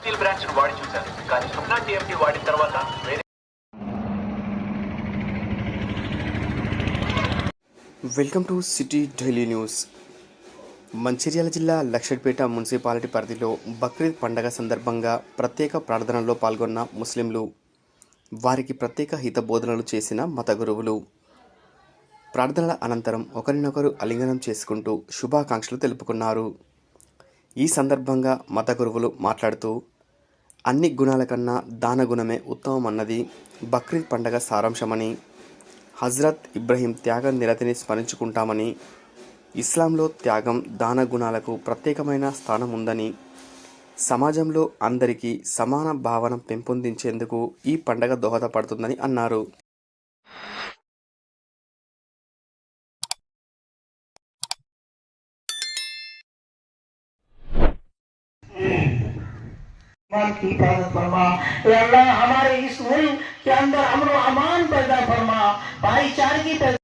Steel branch వాడి చూశాను. కానీ సుప్నా టీఎంటీ వాడిన తర్వాత వేరే welcome to city daily news. Mancherial జిల్లా లక్షడ్పేట మున్సిపాలిటీ పరిధిలో బక్రీద్ పండగ సందర్భంగా ప్రత్యేక ప్రార్థనలో పాల్గొన్న ముస్లింలు. వారికి ప్రత్యేక హిత బోధనలు చేసిన మత గురువులు. ప్రార్థనల అనంతరం ఒకరినొకరు అలింగనం చేసుకుంటూ శుభాకాంక్షలు తెలుపుకున్నారు. ఈ సందర్భంగా మత గురువులు మాట్లాడుతూ అన్ని గుణాల కన్నా దాన గుణమే ఉత్తమం అన్నది బక్రీద్ పండగ సారాంశమని హజ్రత్ ఇబ్రహీం త్యాగ నిరతిని స్మరించుకుంటామని ఇస్లాంలో త్యాగం దాన గుణాలకు ప్రత్యేకమైన స్థానం ఉందని సమాజంలో అందరికీ సమాన భావన పెంపొందించేందుకు ఈ పండగ దోహదపడుతుందని అన్నారు. ईमान की हिफाजत फरमा ए अल्लाह हमारे इस मुल्क के अंदर अमन व अमान पैदा फरमा भाईचारगी पैदा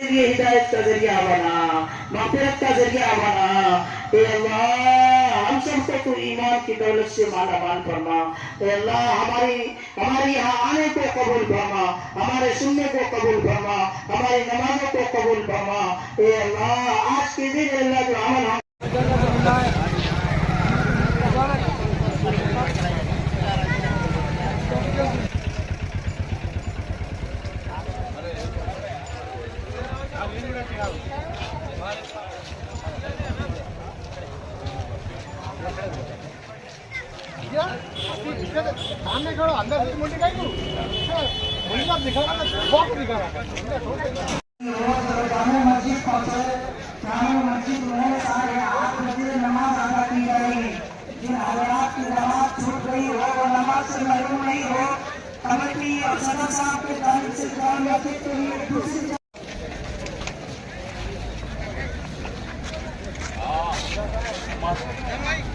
हिदायत का जरिया बना मफरत का जरिया बना ए अल्लाह सबको तू ईमान की दौलत से माला माल फरमा ए अल्लाह हमारी हमारी यहाँ आने को कबूल फरमा हमारे सुनने को कबूल फरमा हमारी नमाजों को कबूल फरमा ए अल्लाह आज के दिन अल्लाह जो अमल हम सामने खड़ो अंदर मुंडी काई को मुंडी का दिखा रहा है। दिखा रहा जामे मस्जिद पहुँचे जामे मस्जिद में साढ़े आठ बजे नमाज़ अदा की जाएगी जिन हजरात की नमाज़ छूट गई हो वो नमाज़ से महरूम नहीं हो कमेटी और सदर साहब के जानिब से जाम मस्जिद के लिए दूसरी सामने खड़ो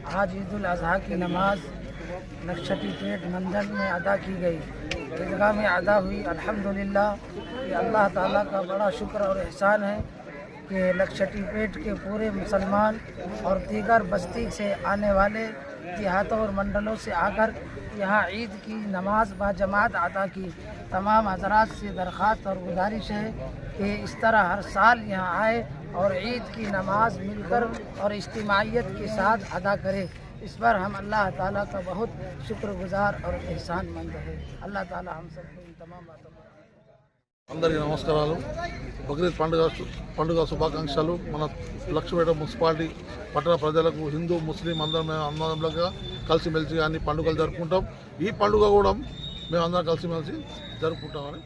आज ईद अजहा की नमाज़ नक्शती पेट मंदिर में अदा की गई। ईदगाह में अदा हुई। अल्हम्दुलिल्लाह ये अल्लाह ताला का बड़ा शुक्र और एहसान है कि लक्षटी पेट के पूरे मुसलमान और दीगर बस्ती से आने वाले देहातों और मंडलों से आकर यहाँ ईद की नमाज़ बाजमात अदा की। तमाम हजरात से दरख्वास्त और गुजारिश है कि इस तरह हर साल यहाँ आए। और ईद की नमाज मिलकर और इज्तिमाहीत के साथ अदा करें इस पर हम अल्लाह ताला का बहुत शुक्रगुजार और एहसानमंद है अल्लाह ताला हम सबको इन तमाम बातों पर అందరికీ నమస్కారాలు బక్రీద్ పండుగ పండుగ శుభాకాంక్షలు మన లక్ష్మీపేట మున్సిపాలిటీ పట్టణ ప్రజలకు హిందూ ముస్లిం అందరం మేము అందరంగా కలిసిమెలిసి అన్ని పండుగలు జరుపుకుంటాం ఈ పండుగ కూడా మేము అందరం కలిసిమెలిసి జరుపుకుంటామని